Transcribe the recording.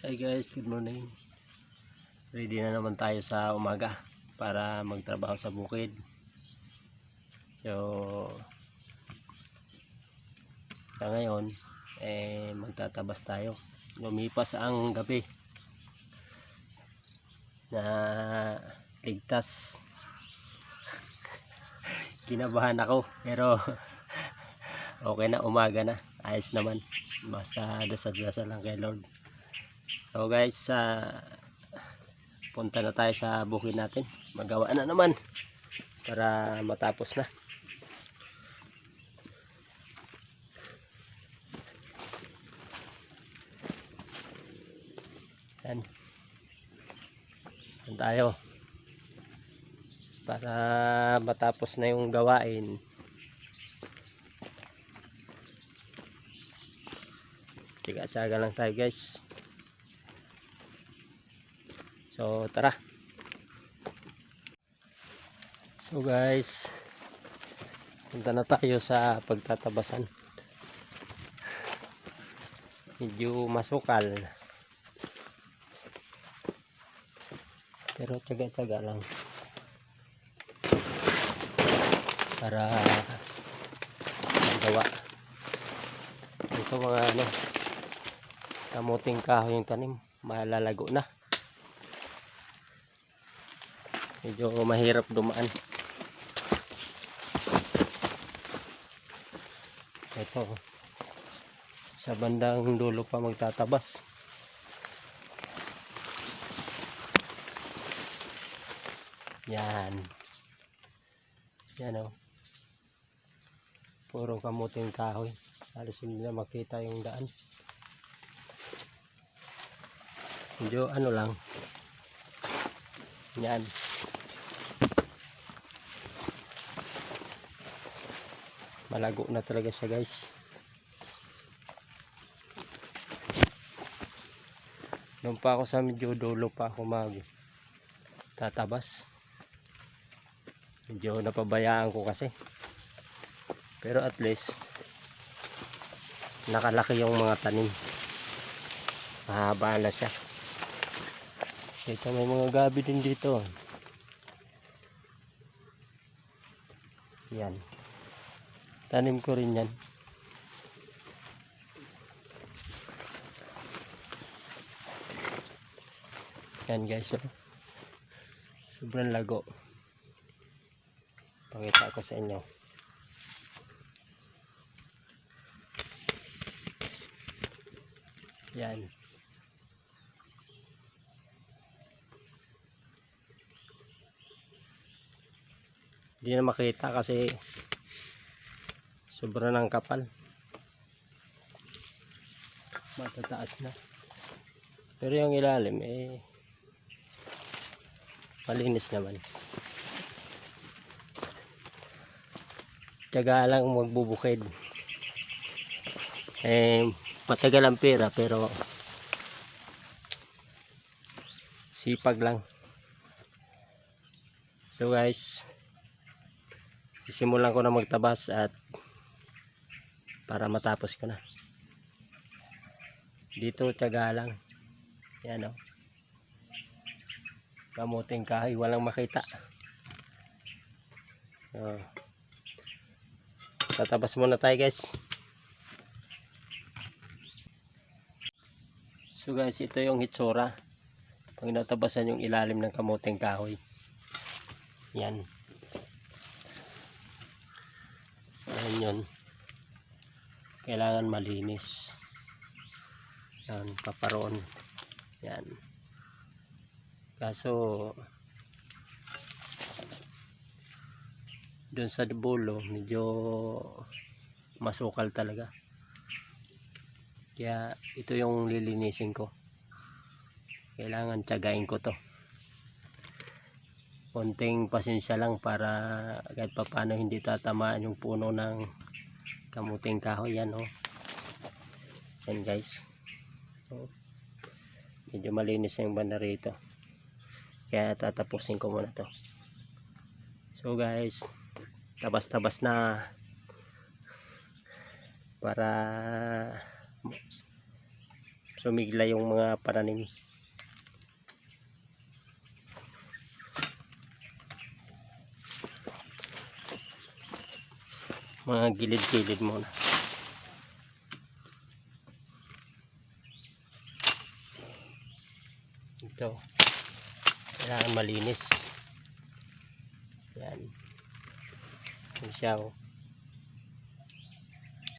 Hi guys, good morning. Ready na naman tayo sa umaga para magtrabaho sa bukid. So, sa ngayon, eh, magtatabas tayo. Lumipas ang gabi na ligtas. Kinabahan ako, pero okay na, umaga na. Ayos naman. Basta dasal-dasal lang kay Lord. So guys, sa punta na tayo sa bukid natin. Magawa na naman para matapos na. Yan. Yan tayo. Para matapos na yung gawain. Tiga-tsaga lang tayo guys. So, tara. So, guys, punta na tayo sa pagtatabasan. Medyo masukal. Pero tsaga-tsaga lang. Para magawa. Ito mga ano, kamuting kahoy yung tanim. Malalago na. Medyo mahirap dumaan. Ito sa bandang dulo pa magtatabas. Yan. Yan o puro kamuting kahoy. Halos hindi na makita yung daan. Medyo ano lang yan. Malago na talaga siya guys. Doon pa ako sa medyo dulo pa ako mag tatabas medyo napabayaan ko kasi. Pero at least nakalaki yung mga tanim. Mahaba na siya ito may mga gabi din dito. Yan. Tanim ko rin yan. Yan guys oh. sobrang lago. Pakita ko sa inyo. Yan hindi na makita kasi sobra ng kapal. Matataas na. Pero yung ilalim eh malinis naman. Tiyaga lang magbubukid. Eh matagal ang pera pero sipag lang. So guys sisimulan ko na magtabas at para matapos ko na. Dito tiyaga lang. Yan o kamuting kahoy walang makita. So, tatabas muna tayo guys. So guys ito yung hitsura. Pag natabasan yung ilalim ng kamuting kahoy. Yan yan yun. Kailangan malinis. Yan paparoon. Yan kaso dun sa dulo medyo masukal talaga. Kaya ito yung lilinisin ko. Kailangan tiyagain ko to konting pasensya lang para kahit papano hindi tatamaan yung puno ng kamuting kahoy yan oh. Yan guys. Oh. medyo malinis na yung banda rito. Kaya tatapusin ko muna to. So guys tabas tabas na para sumigla yung mga pananim mga gilid-gilid muna. Ito. Kailangan malinis. Yan. Yan siya oh